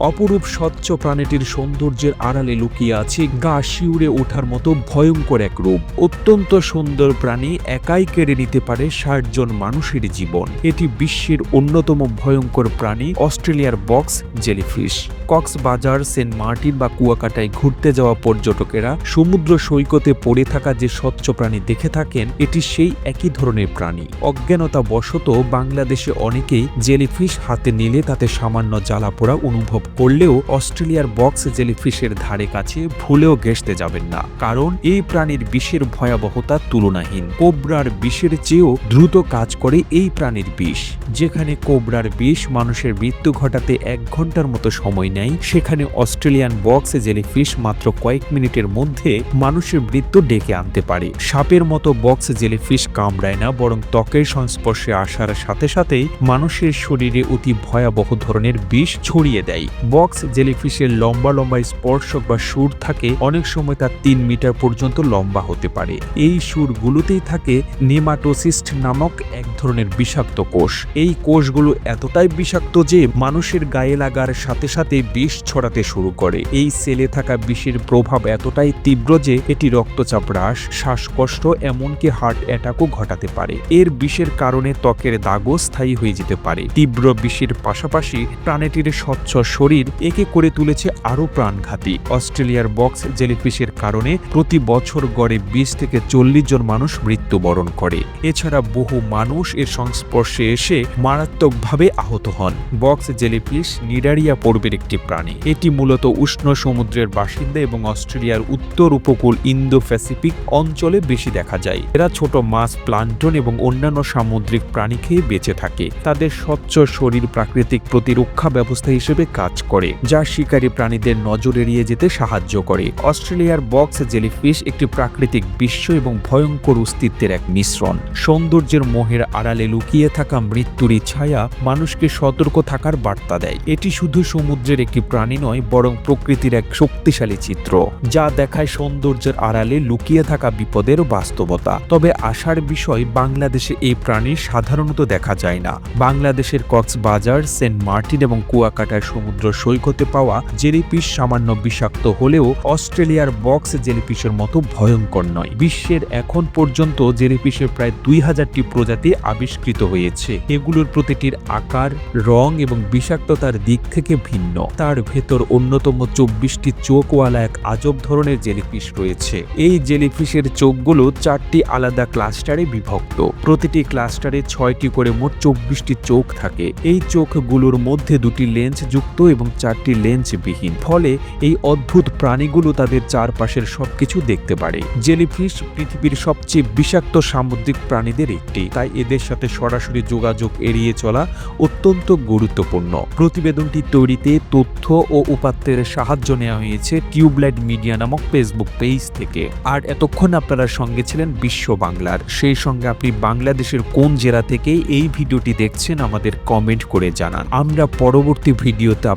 অপরূপ স্বচ্ছ প্রাণীটির সৌন্দর্যের আড়ালে লুকিয়ে আছে গা শিউরে ওঠার মতো ভয়ঙ্কর এক রূপ। অত্যন্ত সুন্দর প্রাণী একাই কেড়ে নিতে পারে ষাট জন মানুষের জীবন। এটি বিশ্বের অন্যতম ভয়ঙ্কর প্রাণী অস্ট্রেলিয়ার box jellyfish. Cox's Bazar, saint Martin বা কুয়াকাটায় ঘুরতে যাওয়া পর্যটকেরা সমুদ্র সৈকতে পড়ে থাকা যে স্বচ্ছ প্রাণী দেখে থাকেন, এটি সেই একই ধরনের প্রাণী। অজ্ঞানতা বশত বাংলাদেশে অনেকেই জেলিফিশ হাতে নিলে তাতে সামান্য জ্বালাপোড়া অনুভব করলেও অস্ট্রেলিয়ার বক্স জেলিফিশের ধারে কাছে ভুলেও ঘেসতে যাবেন না। কারণ এই প্রাণীর বিষের ভয়াবহতা তুলনাহীন। কোবরার বিষের চেয়েও দ্রুত কাজ করে এই প্রাণীর বিষ। যেখানে কোবরার বিষ মানুষের মৃত্যু ঘটাতে এক ঘণ্টার মতো সময় নেয়, সেখানে অস্ট্রেলিয়ান বক্স জেলিফিশ মাত্র কয়েক মিনিটের মধ্যে মানুষের মৃত্যু ডেকে আনতে পারে। সাপের মতো বক্স জেলিফিশ কামড়ায় না, বরং ত্বকের সংস্পর্শে আসার সাথে সাথেই মানুষের শরীরে অতি ভয়াবহ ধরনের বিষ ছড়িয়ে দেয়। বক্স জেলিফিশের লম্বা লম্বা স্পর্শক বা সুর থাকে, অনেক সময় তা তিন মিটার পর্যন্ত লম্বা হতে পারে। এই সুরগুলোতেই থাকে নেমাটোসিস্ট নামক এক ধরনের বিষাক্ত কোষ। এই কোষগুলো এতটাই বিষাক্ত যে মানুষের গায়ে লাগার সাথে সাথে বিষ ছড়াতে শুরু করে। এই সেলে থাকা বিষের প্রভাব এতটাই তীব্র যে এটি রক্তচাপ হ্রাস, শ্বাসকষ্ট, এমনকি হার্ট অ্যাটাকও ঘটাতে পারে। এর বিষের কারণে ত্বকের দাগও স্থায়ী হয়ে যেতে পারে। তীব্র বিষের পাশাপাশি প্রাণীটির স্বচ্ছ শরীর একে করে তুলেছে আরও প্রাণঘাতী। অস্ট্রেলিয়ার বক্স জেলিফিশের কারণে প্রতি বছর গড়ে বিশ থেকে চল্লিশ জন মানুষ মৃত্যুবরণ করে। এছাড়া বহু মানুষ এর সংস্পর্শে এসে মারাত্মকভাবে আহত হন। বক্স জেলিফিশ নিডারিয়া পর্বের একটি প্রাণী। এটি মূলত উষ্ণ সমুদ্রের বাসিন্দা এবং অস্ট্রেলিয়ার উত্তর উপকূল ইন্দো প্যাসিফিক অঞ্চলে বেশি দেখা যায়। এরা ছোট মাছ, প্লান্টন এবং অন্যান্য সামুদ্রিক প্রাণী খেয়ে বেঁচে থাকে। তাদের স্বচ্ছ শরীর প্রাকৃতিক প্রতিরক্ষা ব্যবস্থা হিসেবে কাজ করে, যা শিকারী প্রাণীদের নজর এড়িয়ে যেতে সাহায্য করে। অস্ট্রেলিয়ার বক্স জেলিফিশ একটি প্রাকৃতিক বিশ্ব এবং ভয়ঙ্কর অস্তিত্বের এক মিশ্রণ। সৌন্দর্যের মোহের আড়ালে লুকিয়ে থাকা মৃত্যুরই ছায়া মানুষকে সতর্ক থাকার বার্তা দেয়। এটি শুধু সমুদ্রের একটি প্রাণী নয়, বরং প্রকৃতির এক শক্তিশালী চিত্র, যা দেখায় সৌন্দর্যের আড়ালে লুকিয়ে থাকা বিপদের বাস্তবতা। তবে আশার বিষয়, বাংলাদেশে এই প্রাণী সাধারণত দেখা যায় না। বাংলাদেশের কক্সবাজার, সেন্ট মার্টিন এবং কুয়াকাটার সমুদ্র সৈকতে পাওয়া জেলিপিস সামান্য বিষাক্ত হলেও অস্ট্রেলিয়ার বক্স জেলিপিসের মতো ভয়ঙ্কর নয়। বিশ্বের এখন পর্যন্ত জেলিপিসের প্রায় দুই হাজারটি প্রজাতি আবিষ্কৃত হয়েছে। এগুলোর প্রতিটির আকার, রং এবং বিষাক্ততার দিক থেকে ভিন্ন। তার ভেতর অন্যতম চব্বিশটি চোখওয়ালা এক আজব ধরনের জেলিফিশ রয়েছে। এই জেলিফিশের চোখগুলো চারটি আলাদা ক্লাস্টারে বিভক্ত। প্রতিটি ক্লাস্টারে ছয়টি করে মোট চব্বিশটি চোখ থাকে। এই চোখগুলোর মধ্যে দুটি লেন্স যুক্ত এবং চারটি লেন্স বিহীন ফলে এই অদ্ভুত প্রাণীগুলো তাদের চারপাশের সবকিছু দেখতে পারে। জেলিফিশ পৃথিবীর সবচেয়ে বিষাক্ত সামুদ্রিক প্রাণীদের একটি। তাই এদের সাথে সরাসরি যোগাযোগ এড়িয়ে চলা অত্যন্ত গুরুত্বপূর্ণ। প্রতিবেদনটি তৈরিতে তথ্য ও উপাত্তের সাহায্য নেওয়া হয়েছে টিউবলাইট মিডিয়া নামক ফেসবুক পেজ থেকে। আর এতক্ষণ আপনারা সঙ্গে ছিলেন বিশ্ব বাংলার। সেই সঙ্গে আপনি বাংলাদেশের কোন জেলা থেকে এই ভিডিওটি দেখছেন আমাদের কমেন্ট করে জানান। আমরা পরবর্তী ভিডিওতে